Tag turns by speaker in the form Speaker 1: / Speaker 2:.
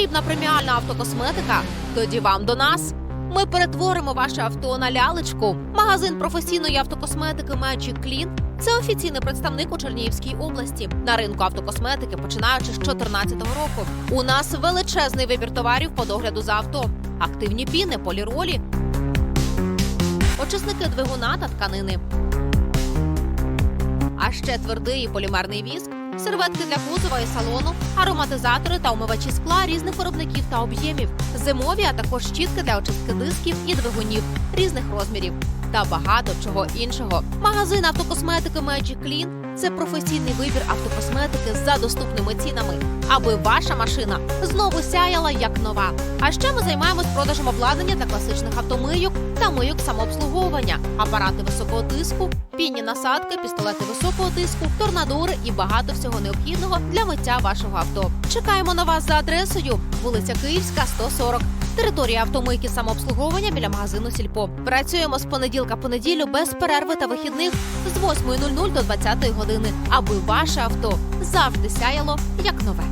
Speaker 1: Потрібна преміальна автокосметика? Тоді вам до нас. Ми перетворимо ваше авто на лялечку. Магазин професійної автокосметики Magic Clean – це офіційний представник у Чернігівській області. На ринку автокосметики, починаючи з 2014 року. У нас величезний вибір товарів по догляду за авто, активні піни, поліролі, очисники двигуна та тканини. А ще твердий і полімерний віск, серветки для кузова і салону, ароматизатори та умивачі скла різних виробників та об'ємів, зимові, а також щітки для очистки дисків і двигунів різних розмірів та багато чого іншого. Магазин автокосметики Magic Clean – це професійний вибір автокосметики за доступними цінами, аби ваша машина знову сяяла як нова. А ще ми займаємось продажем обладнання для класичних автомийок та мийок самообслуговування, апарати високого тиску, пінні насадки, пістолети високого тиску, торнадори і багато всього необхідного для миття вашого авто. Чекаємо на вас за адресою вулиця Київська, 140. Територія автомийки самообслуговування біля магазину Сільпо. Працюємо з понеділка по неділю без перерви та вихідних з 8.00 до 20.00 години, аби ваше авто завжди сяяло як нове.